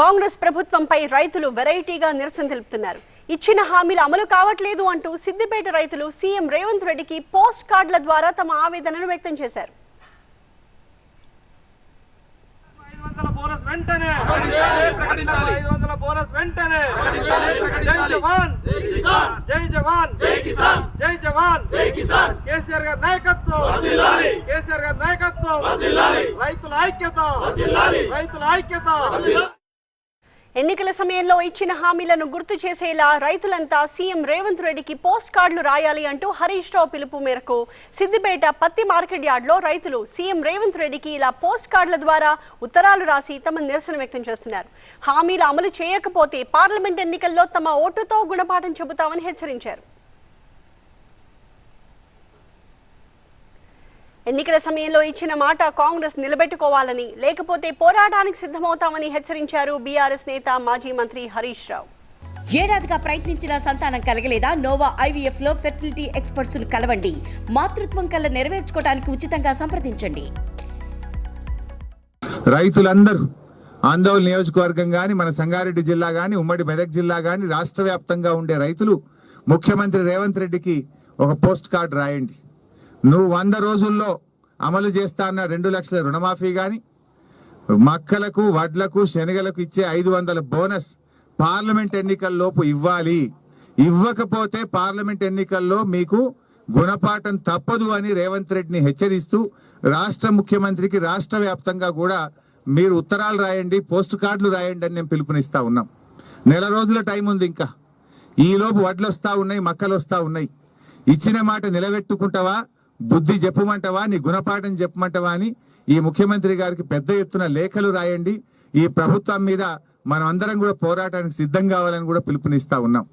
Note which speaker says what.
Speaker 1: కాంగ్రెస్ ప్రభుత్వంపై రైతులు వెరైటీగా నిరసన తెలుపుతున్నారు. ఇచ్చిన హామీలు అమలు కావట్లేదు అంటూ సిద్దిపేట రైతులు సీఎం రేవంత్ రెడ్డికి పోస్ట్ కార్డుల ద్వారా తమ ఆవేదనను వ్యక్తం చేశారు.
Speaker 2: జై జవాన్! జై జవాన్! జై జవాన్! కేసీఆర్ గారి నాయకత్వం! కేసీఆర్ గారి నాయకత్వం! రైతుల ఐక్యత! రైతుల ఐక్యత!
Speaker 1: ఎన్నికల సమయంలో ఇచ్చిన హామీలను గుర్తు చేసేలా రైతులంతా సీఎం రేవంత్ రెడ్డికి పోస్ట్ కార్డులు రాయాలి అంటూ హరీష్ రావు పిలుపు మేరకు సిద్దిపేట పత్తి మార్కెట్ యార్డ్లో రైతులు సీఎం రేవంత్ రెడ్డికి ఇలా పోస్ట్ కార్డుల ద్వారా ఉత్తరాలు రాసి తమ నిరసన వ్యక్తం చేస్తున్నారు. హామీలు అమలు చేయకపోతే పార్లమెంట్ ఎన్నికల్లో తమ ఓటుతో గుణపాఠం చెబుతామని హెచ్చరించారు. ఎన్నికల సమయంలో ఇచ్చిన మాట కాంగ్రెస్ నిలబెట్టుకోవాలని లేకపోతే పోరాటానికి సిద్ధమవుతామని హెచ్చరించారు బీఆర్ఎస్ నేత మాజీ మంత్రి హరీష్ రావు.
Speaker 3: ఏడాదిగా ప్రయత్నించిన సంతానం కలగలేదా? నోవా ఐవీఎఫ్లో ఫెర్టిలిటీ ఎక్స్పర్ట్స్ను కలవండి. మాతృత్వం కల్లా నెరవేర్చుకోవడానికి ఉచితంగా సంప్రదించండి.
Speaker 4: రైతులందరూ ఆందోళన నియోజకవర్గం కానీ మన సంగారెడ్డి జిల్లా కానీ ఉమ్మడి మెదక్ జిల్లా కానీ రాష్ట్ర వ్యాప్తంగా ఉండే రైతులు ముఖ్యమంత్రి రేవంత్ రెడ్డికి ఒక పోస్ట్ కార్డు రాయండి. నువ్వు వంద రోజుల్లో అమలు చేస్తా అన్న రెండు లక్షల రుణమాఫీ కానీ మక్కలకు వడ్లకు శనగలకు ఇచ్చే ఐదు వందల బోనస్ పార్లమెంట్ ఎన్నికల్లోపు ఇవ్వాలి. ఇవ్వకపోతే పార్లమెంట్ ఎన్నికల్లో మీకు గుణపాఠం తప్పదు అని రేవంత్ రెడ్డిని హెచ్చరిస్తూ రాష్ట్ర ముఖ్యమంత్రికి రాష్ట్ర వ్యాప్తంగా కూడా మీరు ఉత్తరాలు రాయండి పోస్ట్ కార్డులు రాయండి అని నేను పిలుపునిస్తా ఉన్నాం. నెల రోజుల టైం ఉంది ఇంకా. ఈలోపు వడ్లు వస్తూ ఉన్నాయి మక్కలు వస్తూ ఉన్నాయి. ఇచ్చిన మాట నిలబెట్టుకుంటావా? బుద్ధి చెప్పమంటవా నీ గుణపాఠం చెప్పమంటవా అని ఈ ముఖ్యమంత్రి గారికి పెద్ద ఎత్తున లేఖలు రాయండి. ఈ ప్రభుత్వం మీద మనం అందరం కూడా పోరాటానికి సిద్ధం కావాలని కూడా పిలుపునిస్తా ఉన్నాం.